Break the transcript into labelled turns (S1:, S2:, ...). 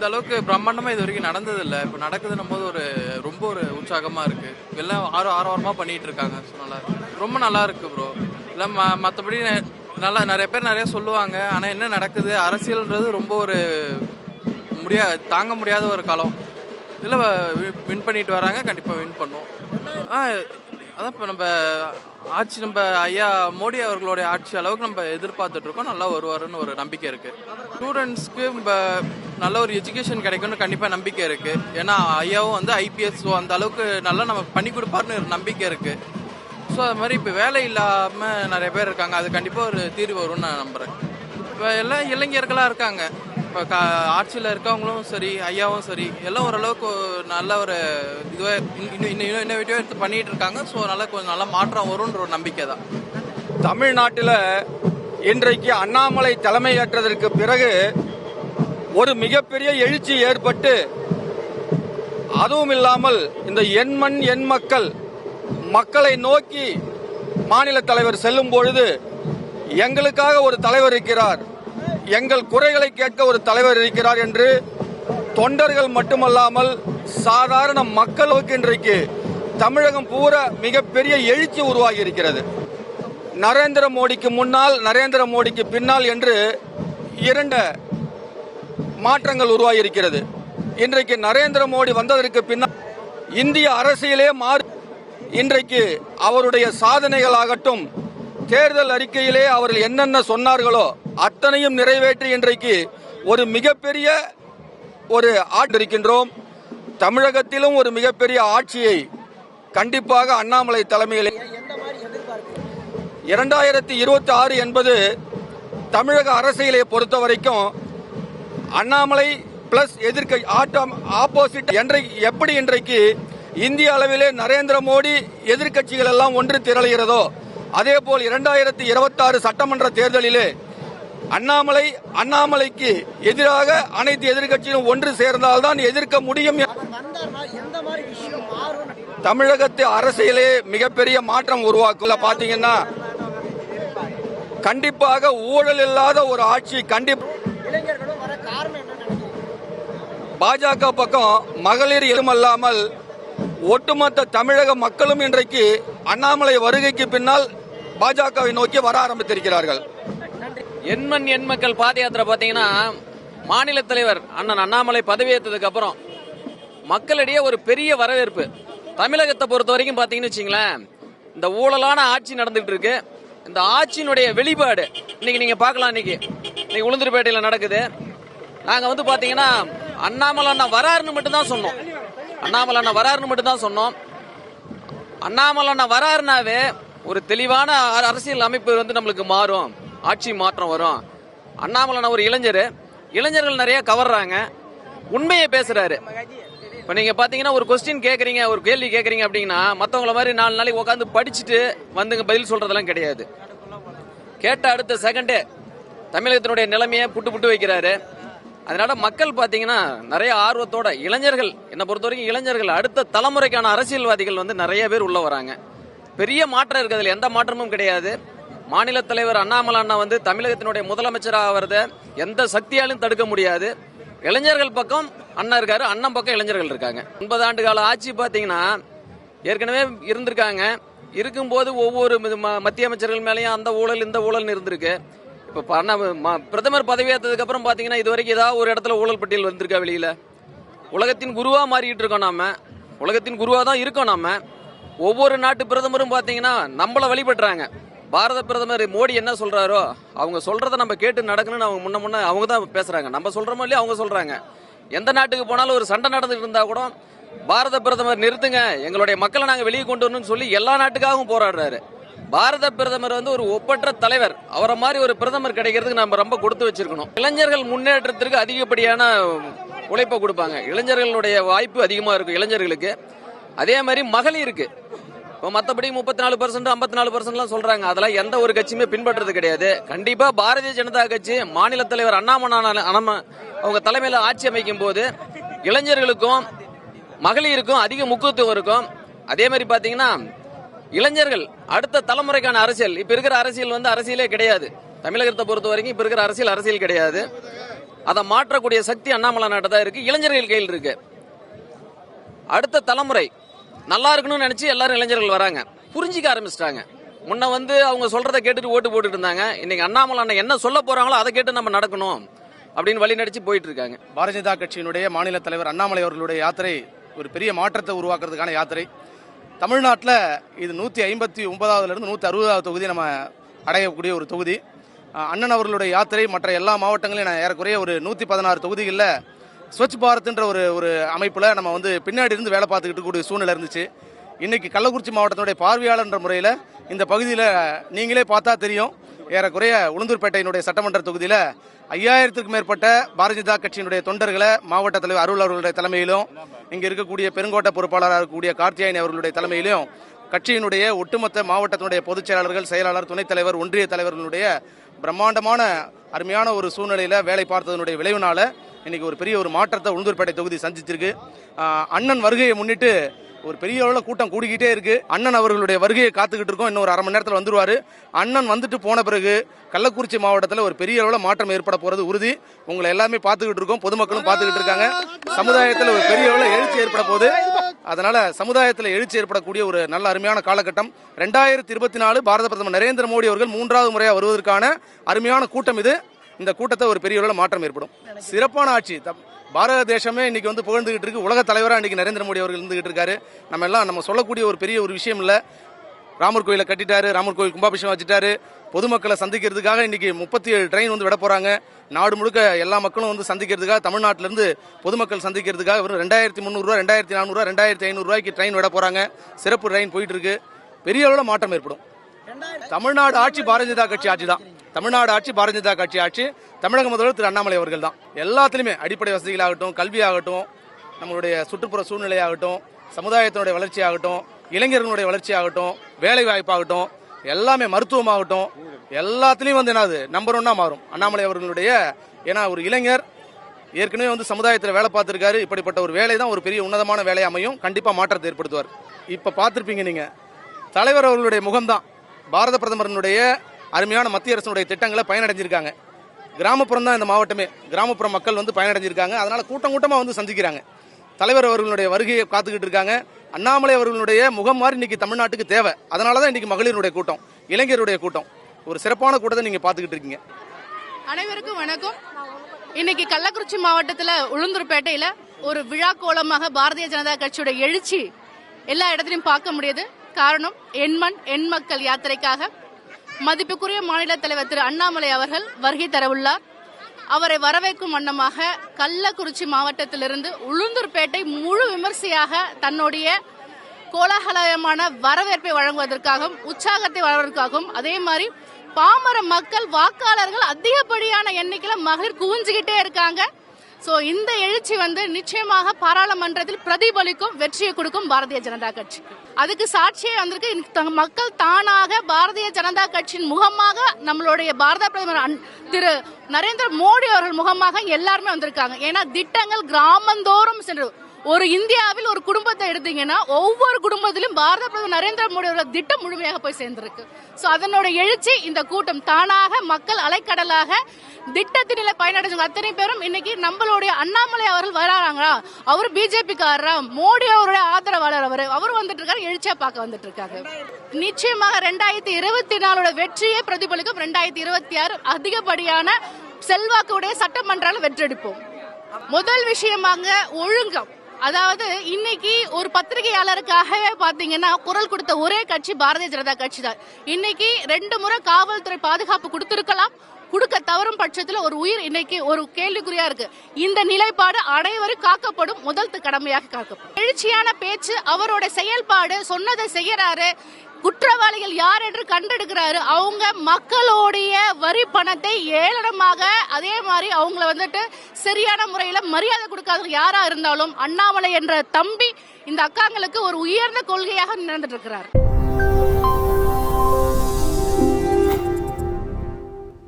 S1: இந்த அளவுக்கு பிரம்மாண்டமா இது வரைக்கும் நடந்ததில்லை. இப்போ இப்ப நடக்குதுன்னும் போது ஒரு ரொம்ப ஒரு உற்சாகமா இருக்கு. எல்லாம் ஆறு ஆரவாரமா பண்ணிட்டு இருக்காங்க. நல்லா இருக்கு. ரொம்ப நல்லா இருக்கு ப்ரோ இல்ல ம- மத்தபடி நல்லா நிறைய பேர் நிறைய சொல்லுவாங்க. ஆனா என்ன நடக்குது? அரசியல்ன்றது ரொம்ப ஒரு முடியா தாங்க முடியாத ஒரு காலம். இதுல வின் பண்ணிட்டு வராங்க. கண்டிப்பா வின் பண்ணுவோம். ஆ அதான் இப்போ நம்ம ஆட்சி நம்ம ஐயா மோடி அவர்களுடைய ஆட்சி அளவுக்கு நம்ம எதிர்பார்த்துட்டு இருக்கோம். நல்லா வருவாருன்னு ஒரு நம்பிக்கை இருக்கு. ஸ்டூடெண்ட்ஸ்க்கு நம்ம நல்ல ஒரு எஜுகேஷன் கிடைக்கும்னு கண்டிப்பா நம்பிக்கை இருக்கு. ஏன்னா ஐயாவும் வந்து ஐபிஎஸ் அந்த அளவுக்கு நல்லா நம்ம பண்ணி கொடுப்பாருன்னு ஒரு நம்பிக்கை இருக்கு. ஸோ அது மாதிரி இப்போ வேலை இல்லாமல் நிறைய பேர் இருக்காங்க. அது கண்டிப்பாக ஒரு தீர்வு வரும்னு நான் நம்புறேன். இப்போ எல்லாம் இளைஞர்களாக இருக்காங்க. இப்போ ஆட்சியில் இருக்கவங்களும் சரி ஐயாவும் சரி எல்லாம் ஓரளவுக்கு நல்ல ஒரு இதுவே இன்னும் இன்னும் இன்னோவேட்டிவாக எடுத்து பண்ணிட்டு இருக்காங்க. ஸோ நல்லா கொஞ்சம் நல்லா மாற்றம் வரும்ன்ற ஒரு நம்பிக்கை தான்.
S2: தமிழ்நாட்டில் இன்றைக்கு அண்ணாமலை தலைமையேற்றதற்கு பிறகு ஒரு மிகப்பெரிய எழுச்சி ஏற்பட்டு அதுவும் இல்லாமல் இந்த எண்மண் எண் மக்கள் மக்களை நோக்கி மாநில தலைவர் செல்லும் பொழுது எங்களுக்காக ஒரு தலைவர் இருக்கிறார். எங்கள் குறைகளை கேட்க ஒரு தலைவர் இருக்கிறார் என்று தொண்டர்கள் மட்டுமல்லாமல் சாதாரண மக்களுக்கு இன்றைக்கு தமிழகம் பூரா மிகப்பெரிய எழுச்சி உருவாகி இருக்கிறது நரேந்திர மோடிக்கு முன்னால் நரேந்திர மோடிக்கு பின்னால் என்று இரண்டு மாற்றங்கள் உருவாகி இருக்கிறது இன்றைக்கு நரேந்திர மோடி வந்ததற்கு பின்னால் இந்திய அரசியலே மாறு இன்றைக்கு அவருடைய சாதனைகள் ஆகட்டும் தேர்தல் அறிக்கையிலே அவர்கள் என்னென்ன சொன்னார்களோ அத்தனையும் நிறைவேற்றி இன்றைக்கு ஒரு மிகப்பெரிய ஒரு ஆட்சி இருக்கின்றோம். தமிழகத்திலும் ஒரு மிகப்பெரிய ஆட்சியை கண்டிப்பாக அண்ணாமலை தலைமையில் இரண்டாயிரத்தி இருபத்தி ஆறு என்பது தமிழக அரசியலை பொறுத்த வரைக்கும் அண்ணாமலை பிளஸ் எதிர்க்க ஆட்டம் ஆப்போசிட் எப்படி இன்றைக்கு இந்திய அளவிலே நரேந்திர மோடி எதிர்க்கட்சிகள் எல்லாம் ஒன்று திரளுகிறதோ அதே போல் இரண்டாயிரத்தி இருபத்தி ஆறு சட்டமன்ற தேர்தலிலே அண்ணாமலை அண்ணாமலைக்கு எதிராக அனைத்து எதிர்க்கட்சியும் ஒன்று சேர்ந்தால்தான் எதிர்க்க முடியும் தமிழகத்து அரசியலே மிகப்பெரிய மாற்றம் உருவாக்குள்ள பாத்தீங்கன்னா கண்டிப்பாக ஊழல் இல்லாத ஒரு ஆட்சி கண்டிப்பா பாஜக பக்கம் மகளிர் எதுமல்லாமல் ஒட்டுமொத்த தமிழக மக்களும் இன்றைக்கு அண்ணாமலை வருகைக்கு பின்னால் பாஜகவை நோக்கி வர ஆரம்பித்திருக்கிறார்கள்.
S3: எண்மண் எண் மக்கள் பாத யாத்திரை பார்த்தீங்கன்னா மாநில தலைவர் அண்ணன் அண்ணாமலை பதவியேற்றதுக்கு அப்புறம் மக்களிடையே ஒரு பெரிய வரவேற்பு. தமிழகத்தை பொறுத்த வரைக்கும் பார்த்தீங்கன்னு வச்சுங்களேன் இந்த ஊழலான ஆட்சி நடந்துட்டு இருக்கு. இந்த ஆட்சியினுடைய வெளிப்பாடு இன்னைக்கு நீங்க பார்க்கலாம் இன்னைக்கு. இன்னைக்கு உளுந்தூர்பேட்டையில் நடக்குது. நாங்கள் வந்து பார்த்தீங்கன்னா அண்ணாமலை அண்ணா வராருன்னு மட்டும்தான் சொன்னோம். அண்ணாமலை அண்ணா வராருன்னு மட்டும்தான் சொன்னோம். அண்ணாமலை அண்ணா வராருனாவே ஒரு தெளிவான அரசியல் அமைப்பு வந்து நம்மளுக்கு மாறும். ஆட்சி மாற்றம் வரும். அண்ணாமலன் ஒரு இளைஞர். இளைஞர்கள் நிறைய கவர்றாங்க. உண்மையை பேசுறாரு. இப்போ நீங்க பாத்தீங்கன்னா ஒரு கொஸ்டின் கேட்குறீங்க ஒரு கேள்வி கேட்குறீங்க அப்படின்னா மற்றவங்கள மாதிரி நாலு நாளைக்கு உட்காந்து படிச்சுட்டு வந்துங்க பதில் சொல்றதெல்லாம் கிடையாது. கேட்ட அடுத்த செகண்டே தமிழகத்தினுடைய நிலைமையை புட்டு புட்டு வைக்கிறாரு. அதனால மக்கள் பாத்தீங்கன்னா நிறைய ஆர்வத்தோட இளைஞர்கள் என்னை பொறுத்த வரைக்கும் இளைஞர்கள் அடுத்த தலைமுறைக்கான அரசியல்வாதிகள் வந்து நிறைய பேர் உள்ள வராங்க. பெரிய மாற்றம் இருக்கிறதுல எந்த மாற்றமும் கிடையாது. மாநில தலைவர் அண்ணாமலை அண்ணா வந்து தமிழகத்தினுடைய முதலமைச்சராக ஆகிறத எந்த சக்தியாலும் தடுக்க முடியாது. இளைஞர்கள் பக்கம் அண்ணா இருக்காரு அண்ணன் பக்கம் இளைஞர்கள் இருக்காங்க. ஒன்பது ஆண்டு கால ஆட்சி பார்த்தீங்கன்னா ஏற்கனவே இருந்திருக்காங்க. இருக்கும்போது ஒவ்வொரு ம- மத்திய அமைச்சர்கள் மேலேயும் அந்த ஊழல் இந்த ஊழல்னு இருந்திருக்கு. இப்போ ம- பிரதமர் பதவியேற்றதுக்கு அப்புறம் பார்த்தீங்கன்னா இது வரைக்கும் ஏதாவது ஒரு இடத்துல ஊழல் பட்டியல் வந்திருக்கா வெளியில்? உலகத்தின் குருவாக மாறிட்டு இருக்கோம் நாம. உலகத்தின் குருவாக தான் இருக்கோம் நாம. ஒவ்வொரு நாட்டு பிரதமரும் பார்த்தீங்கன்னா நம்மள வழிபடுறாங்க. பாரத பிரதமர் மோடி என்ன சொல்றாரோ அவங்க சொல்றத நம்ம கேட்டு நடக்கணும்னு அவங்க முன்ன முன்ன அவங்க தான் பேசுறாங்க. நம்ம சொல்றோமோ இல்லையா அவங்க சொல்றாங்க. எந்த நாட்டுக்கு போனாலும் ஒரு சண்டை நடந்துட்டு இருந்தா கூட பாரத பிரதமர் நிறுத்துங்க எங்களுடைய மக்களை நாங்கள் வெளியே கொண்டு வரணும்னு சொல்லி எல்லா நாட்டுக்காகவும் போராடுறாரு. பாரத பிரதமர் வந்து ஒரு ஒப்பற்ற தலைவர். அவரை மாதிரி ஒரு பிரதமர் கிடைக்கிறதுக்கு நம்ம ரொம்ப கொடுத்து வச்சிருக்கணும். இளைஞர்கள் முன்னேற்றத்திற்கு அதிகப்படியான உழைப்பை கொடுப்பாங்க. இளைஞர்களுடைய வாய்ப்பு அதிகமாக இருக்கும் இளைஞர்களுக்கு. அதே மாதிரி மகளிருக்கு. இப்போ மற்றபடி முப்பத்தி நாலு பர்சன்ட் ஐம்பத்தி நாலு பர்சன்ட்லாம் சொல்றாங்க. அதெல்லாம் எந்த ஒரு கட்சியுமே பின்பற்றது கிடையாது. கண்டிப்பா பாரதிய ஜனதா கட்சி மாநில தலைவர் அண்ணாமலை அண்ணாம அவங்க தலைமையில ஆட்சி அமைக்கும் போது இளைஞர்களுக்கும் மகளிருக்கும் அதிக முக்கியத்துவம் இருக்கும். அதே மாதிரி பாத்தீங்கன்னா இளைஞர்கள் அடுத்த தலைமுறைக்கான அரசியல். இப்ப இருக்கிற அரசியல் வந்து அரசியலே கிடையாது. தமிழகத்தை பொறுத்த வரைக்கும் இப்ப இருக்கிற அரசியல் அரசியல் கிடையாது. அதை மாற்றக்கூடிய சக்தி அண்ணாமலை நாட்டை தான் இருக்கு. இளைஞர்கள் கையில் இருக்கு. அடுத்த தலைமுறை நல்லா இருக்கணும்னு நினச்சி எல்லாரும் இளைஞர்கள் வராங்க. புரிஞ்சிக்க ஆரம்பிச்சிட்டாங்க. முன்ன வந்து அவங்க சொல்றதை கேட்டுட்டு ஓட்டு போட்டுட்டு இருந்தாங்க. இன்னைக்கு அண்ணாமலை அண்ணன் என்ன சொல்ல போறாங்களோ அதை கேட்டு நம்ம நடக்கணும் அப்படின்னு வழி நடிச்சு போயிட்டு இருக்காங்க.
S4: பாரதிய ஜனதா கட்சியினுடைய மாநில தலைவர் அண்ணாமலை அவர்களுடைய யாத்திரை ஒரு பெரிய மாற்றத்தை உருவாக்குறதுக்கான யாத்திரை. தமிழ்நாட்டில் இது நூற்றி ஐம்பத்தி ஒன்பதாவதுலேருந்து நூற்றி அறுபதாவது தொகுதி நம்ம அடையக்கூடிய ஒரு தொகுதி. அண்ணன் அவர்களுடைய யாத்திரை மற்ற எல்லா மாவட்டங்களையும் நான் ஏறக்குறைய ஒரு நூற்றி பதினாறு தொகுதிகளில் ஸ்வச் பாரத்ன்ற ஒரு ஒரு அமைப்பில் நம்ம வந்து பின்னாடி இருந்து வேலை பார்த்துக்கிட்டு கூடிய சூழ்நிலை இருந்துச்சு. இன்னைக்கு கள்ளக்குறிச்சி மாவட்டத்தினுடைய பார்வையாளர்ன்ற முறையில் இந்த பகுதியில் நீங்களே பார்த்தா தெரியும். ஏறக்குறைய உளுந்தூர்பேட்டையினுடைய சட்டமன்ற தொகுதியில் ஐயாயிரத்துக்கும் மேற்பட்ட பாரதிய ஜனதா கட்சியினுடைய தொண்டர்களை மாவட்ட தலைவர் அருள் அவர்களுடைய தலைமையிலும் இங்கே இருக்கக்கூடிய பெருங்கோட்ட பொறுப்பாளராக இருக்கக்கூடிய கார்த்தியாயன் அவர்களுடைய தலைமையிலும் கட்சியினுடைய ஒட்டுமொத்த மாவட்டத்தினுடைய பொதுச் செயலாளர்கள் செயலாளர் துணைத் தலைவர் ஒன்றிய தலைவர்களுடைய பிரம்மாண்டமான அருமையான ஒரு சூழ்நிலையில் வேலை பார்த்ததனுடைய விளைவுனால இன்றைக்கி ஒரு பெரிய ஒரு மாற்றத்தை உளுந்தூர்பேட்டை தொகுதி சந்திச்சிருக்கு. அண்ணன் வருகையை முன்னிட்டு ஒரு பெரிய அளவில் கூட்டம் கூடிக்கிட்டே இருக்கு. அண்ணன் அவர்களுடைய வருகையை காத்துக்கிட்டு இருக்கோம். இன்னும் ஒரு அரை மணி நேரத்தில் வந்துருவாரு. அண்ணன் வந்துட்டு போன பிறகு கள்ளக்குறிச்சி மாவட்டத்தில் ஒரு பெரிய அளவில் மாற்றம் ஏற்பட போறது உறுதி. உங்களை எல்லாமே பார்த்துக்கிட்டு இருக்கோம். பொதுமக்களும் பார்த்துக்கிட்டு இருக்காங்க. சமுதாயத்தில் ஒரு பெரிய அளவில் எழுச்சி ஏற்பட போகுது. அதனால சமுதாயத்தில் எழுச்சி ஏற்படக்கூடிய ஒரு நல்ல அருமையான காலகட்டம். ரெண்டாயிரத்தி இருபத்தி நாலு பாரத பிரதமர் நரேந்திர மோடி அவர்கள் மூன்றாவது முறையாக வருவதற்கான அருமையான கூட்டம் இது. இந்த கூட்டத்தை ஒரு பெரிய அளவில் மாற்றம் ஏற்படும். சிறப்பான ஆட்சி. பாரத தேசமே இன்னைக்கு வந்து புகழ்ந்துகிட்டு இருக்கு. உலக தலைவராக இன்னைக்கு நரேந்திர மோடி அவர்கள் இருந்துகிட்டு இருக்காரு. நம்ம எல்லாம் நம்ம சொல்லக்கூடிய ஒரு பெரிய ஒரு விஷயம் இல்லை. ராமர் கோயிலை கட்டிட்டாரு ராமர் கோயில் கும்பாபிஷேகம் வச்சுட்டாரு. பொதுமக்களை சந்திக்கிறதுக்காக இன்னைக்கு முப்பத்தி ஏழு ட்ரெயின் வந்து விட போறாங்க. நாடு முழுக்க எல்லா மக்களும் வந்து சந்திக்கிறதுக்காக தமிழ்நாட்டில இருந்து பொதுமக்கள் சந்திக்கிறதுக்காக வெறும் ரெண்டாயிரத்தி முந்நூறுரூவா ரெண்டாயிரத்தி நானூறுரூவா ரெண்டாயிரத்தி ஐநூறுரூவாய்க்கு ட்ரெயின் விட போறாங்க. சிறப்பு ட்ரெயின் போயிட்டு இருக்கு. பெரிய அளவில் மாற்றம் ஏற்படும். தமிழ்நாடு ஆட்சி பாரதிய ஜனதா கட்சி ஆட்சி தான் தமிழ்நாடு ஆட்சி பாரதிய ஜனதா கட்சி ஆட்சி தமிழக முதல்வர் திரு அண்ணாமலை அவர்கள் தான் எல்லாத்துலேயுமே அடிப்படை வசதிகளாகட்டும் கல்வியாகட்டும் நம்மளுடைய சுற்றுப்புற சூழ்நிலையாகட்டும் சமுதாயத்தினுடைய வளர்ச்சியாகட்டும் இளைஞர்களுடைய வளர்ச்சியாகட்டும் வேலை வாய்ப்பாகட்டும் எல்லாமே மருத்துவமாகட்டும் எல்லாத்துலேயும் வந்து என்னது நம்பர் ஒன்னா மாறும். அண்ணாமலை அவர்களுடைய ஏன்னா ஒரு இளைஞர் ஏற்கனவே வந்து சமுதாயத்தில் வேலை பார்த்துருக்காரு. இப்படிப்பட்ட ஒரு வேலை தான் ஒரு பெரிய உன்னதமான வேலை அமையும். கண்டிப்பாக மாற்றத்தை ஏற்படுத்துவார். இப்போ பார்த்துருப்பீங்க நீங்கள் தலைவர் அவர்களுடைய முகம்தான். பாரத பிரதமரனுடைய அருமையான மத்திய அரசினுடைய திட்டங்களை பயனடைஞ்சிருக்காங்க. கிராமப்புறம் தான் இந்த மாவட்டமே. கிராமப்புற மக்கள் வந்து பயனடைஞ்சிருக்காங்க. அதனால கூட்டம் கூட்டமாக வந்து சந்திக்கிறாங்க. தலைவர் அவர்களுடைய வருகையை காத்துக்கிட்டு இருக்காங்க. அண்ணாமலை அவர்களுடைய முகம் மாதிரி இன்னைக்கு தமிழ்நாட்டுக்கு தேவை. அதனால தான் இன்னைக்கு மகளிருடைய கூட்டம் இளைஞருடைய கூட்டம். ஒரு சிறப்பான கூட்டத்தை நீங்கள் பார்த்துக்கிட்டு இருக்கீங்க.
S5: அனைவருக்கும் வணக்கம். இன்னைக்கு கள்ளக்குறிச்சி மாவட்டத்தில் உளுந்தூர்பேட்டையில் ஒரு விழா கோலமாக பாரதிய ஜனதா கட்சியோட எழுச்சி எல்லா இடத்துலையும் பார்க்க முடியுது. காரணம் எண்மண் எண் மக்கள் யாத்திரைக்காக. மதிப்புக்குரிய மாநில தலைவர் திரு அண்ணாமலை அவர்கள் வருகை தரவுள்ளார். அவரை வரவேற்கும் வண்ணமாக கள்ளக்குறிச்சி மாவட்டத்திலிருந்து உளுந்தூர்பேட்டை முழு விமர்சையாக தன்னுடைய கோலாகலமான வரவேற்பை வழங்குவதற்காகவும் உற்சாகத்தை வழங்குவதற்காகவும் அதே மாதிரி பாமர மக்கள் வாக்காளர்கள் அதிகப்படியான எண்ணிக்கையில மகளிர் குவிஞ்சுகிட்டே இருக்காங்க. சோ இந்த எழுச்சி வந்து நிச்சயமாக பாராளுமன்றத்தில் பிரதிபலிக்கும் வெற்றியை கொடுக்கும் பாரதிய ஜனதா கட்சி. அதுக்கு சாட்சியே வந்திருக்கு. மக்கள் தானாக பாரதிய ஜனதா கட்சியின் முகமாக நம்மளுடைய பாரத பிரதமர் அன்- திரு நரேந்திர மோடி அவர்கள் முகமாக எல்லாருமே வந்திருக்காங்க. ஏன்னா திட்டங்கள் கிராமந்தோறும் சென்று ஒரு இந்தியாவில் ஒரு குடும்பத்தை எடுத்தீங்கன்னா ஒவ்வொரு குடும்பத்திலும் பாரத பிரதமர் நரேந்திர மோடியோட திட்டம் முழுமையாக போய் சேர்ந்திருக்கு. ஸோ அதனோட எழுச்சி இந்த கூட்டம் தானாக மக்கள் அலைக்கடலாக திட்டத்தினில பயனடைஞ்சவங்க அத்தனை பேரும் இன்னைக்கு நம்மளுடைய அண்ணாமலை அவர்கள் வராங்களா அவர் பிஜேபிக்காரரா? மோடி அவருடைய ஆதரவாளர் அவர். அவர் வந்துட்டு இருக்காரு எழுச்சியா பார்க்க வந்துட்டு இருக்காங்க நிச்சயமாக ரெண்டாயிரத்தி இருபத்தி நாலோட வெற்றியை பிரதிபலிக்கும். ரெண்டாயிரத்தி இருபத்தி ஆறு அதிகப்படியான செல்வாக்குடைய சட்டமன்றால் வெற்றெடுப்போம் முதல் விஷயமாக ஒழுங்கம். அதாவது இன்னைக்கு ஒரு பத்திரிகையாளருக்காகவே பாத்தீங்கன்னா குரல் கொடுத்த ஒரே கட்சி பாரதிய ஜனதா கட்சி தான். இன்னைக்கு ரெண்டு முறை காவல்துறை பாதுகாப்பு கொடுத்திருக்கலாம். கொடுக்க தவறும் பட்சத்துல ஒரு உயிர் இன்னைக்கு ஒரு கேள்விக்குறியா இருக்கு. இந்த நிலைப்பாடு அனைவரும் காக்கப்படும். முதல் கடமையாக காக்கப்படும். எழுச்சியான பேச்சு அவரோட செயல்பாடு சொன்னதை செய்யறாரு. குற்றவாளிகள் யார் என்று கண்டெடுக்கிறாரு. அவங்க மக்களுடைய வரி பணத்தை ஏளனமாக அதே மாதிரி அவங்கள வந்துட்டு சரியான முறையில மரியாதை கொடுக்காத யாரா இருந்தாலும் அண்ணாமலை என்ற தம்பி இந்த அக்காங்களுக்கு ஒரு உயர்ந்த கொள்கையாக நடந்துட்டு இருக்கிறார்.